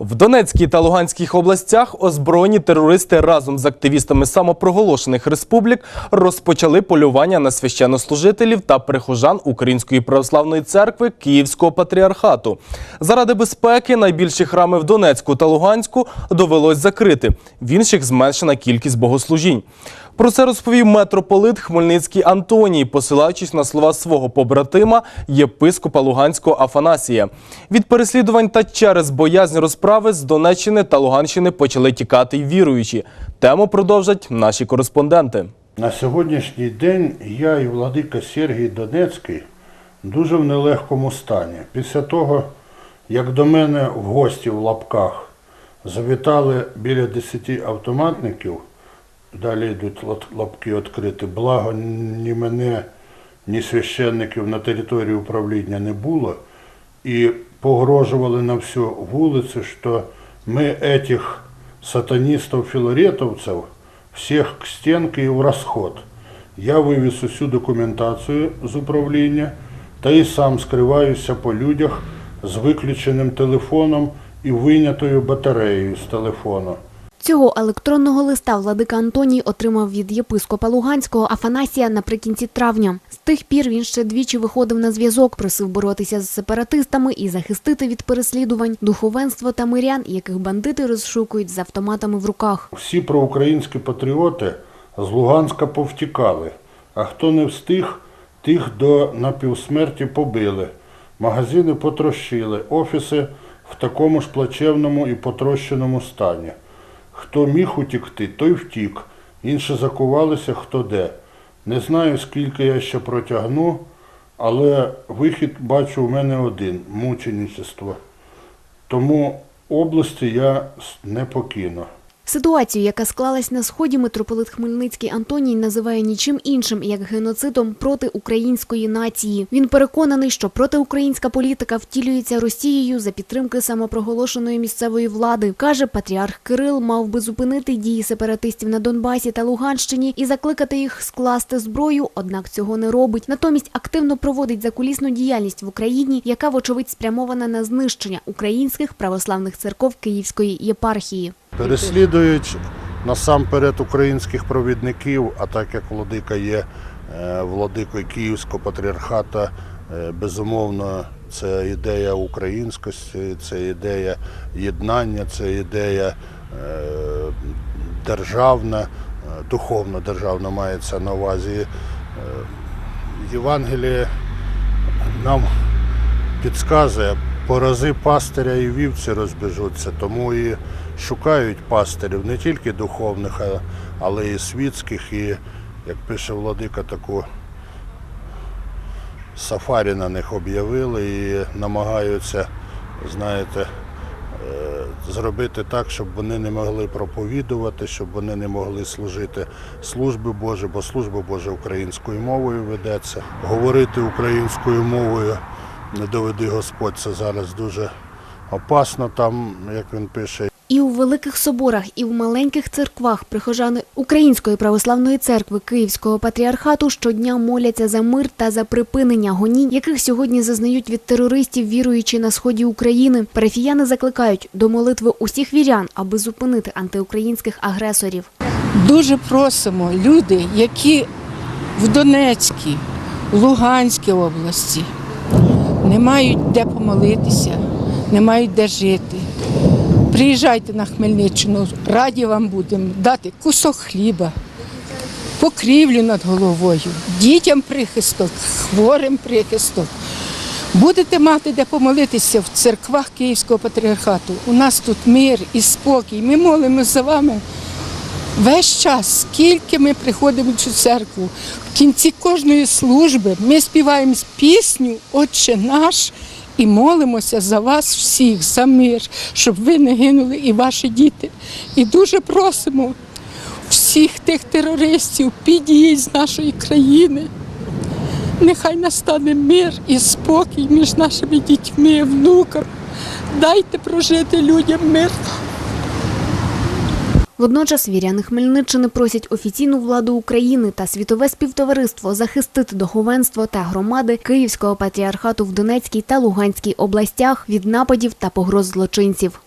В Донецькій та Луганських областях озброєні терористи разом з активістами самопроголошених республік розпочали полювання на священнослужителів та прихожан Української православної церкви Київського патріархату. Заради безпеки найбільші храми в Донецьку та Луганську довелось закрити. В інших зменшена кількість богослужінь. Про це розповів митрополит Хмельницький Антоній, посилаючись на слова свого побратима єпископа Луганського Афанасія. Від переслідувань та через боязнь розправи з Донеччини та Луганщини почали тікати й віруючі. Тему продовжать наші кореспонденти. На сьогоднішній день я і владика Сергій Донецький дуже в нелегкому стані. Після того, як до мене в гості в лапках завітали біля 10 автоматників, далі йдуть лапки відкриті, благо ні мене, ні священників на території управління не було, і погрожували на всю вулицю, що ми этих сатанистов-филаретовцев всех к стенке и в расход. Я вивіз усю документацію з управління та і сам скриваюся по людях з виключеним телефоном і вийнятою батареєю з телефону. Цього електронного листа владика Антоній отримав від єпископа Луганського Афанасія наприкінці травня. З тих пір він ще двічі виходив на зв'язок, просив боротися з сепаратистами і захистити від переслідувань духовенство та мирян, яких бандити розшукують з автоматами в руках. Всі проукраїнські патріоти з Луганська повтікали, а хто не встиг, тих до напівсмерті побили. Магазини потрощили, офіси в такому ж плачевному і потрощеному стані. Хто міг утікти, той втік. Інші закувалися хто де. Не знаю, скільки я ще протягну, але вихід бачу в мене один мученичество. Тому області я не покину. Ситуацію, яка склалась на сході, митрополит Хмельницький Антоній називає нічим іншим, як геноцидом проти української нації. Він переконаний, що протиукраїнська політика втілюється Росією за підтримки самопроголошеної місцевої влади. Каже, патріарх Кирил мав би зупинити дії сепаратистів на Донбасі та Луганщині і закликати їх скласти зброю, однак цього не робить. Натомість активно проводить закулісну діяльність в Україні, яка вочевидь спрямована на знищення українських православних церков Київської єпархії. Переслідують насамперед українських провідників, а так як владика є е, владикою Київського патріархата, е, безумовно, це ідея українськості, це ідея єднання, це ідея е, державна, духовно державна мається на увазі. Євангеліє нам підказує, порази пастиря і вівці розбіжуться, тому і шукають пастирів не тільки духовних, але і світських. І, як пише Владика, таку сафарі на них об'явили і намагаються, знаєте, е, зробити так, щоб вони не могли проповідувати, щоб вони не могли служити служби Божі, бо служба Божа українською мовою ведеться. Говорити українською мовою не доведи Господь, це зараз дуже опасно там, як він пише. І у великих соборах, і в маленьких церквах прихожани Української православної церкви Київського патріархату щодня моляться за мир та за припинення гонінь, яких сьогодні зазнають від терористів, віруючи на сході України. Парафіяни закликають до молитви усіх вірян, аби зупинити антиукраїнських агресорів. Дуже просимо люди, які в Донецькій, Луганській області не мають де помолитися, не мають де жити. Приїжджайте на Хмельниччину, раді вам будемо дати кусок хліба, покрівлю над головою, дітям прихисток, хворим прихисток. Будете мати де помолитися в церквах Київського патріархату. У нас тут мир і спокій. Ми молимося за вами Весь час, скільки ми приходимо в цю церкву, в кінці кожної служби ми співаємо пісню Отче наш і молимося за вас всіх, за мир, щоб ви не гинули і ваші діти. І дуже просимо всіх тих терористів, підіть з нашої країни. Нехай настане мир і спокій між нашими дітьми, внуками. Дайте прожити людям мир. Водночас віряни Хмельниччини просять офіційну владу України та світове співтовариство захистити духовенство та громади Київського патріархату в Донецькій та Луганській областях від нападів та погроз злочинців.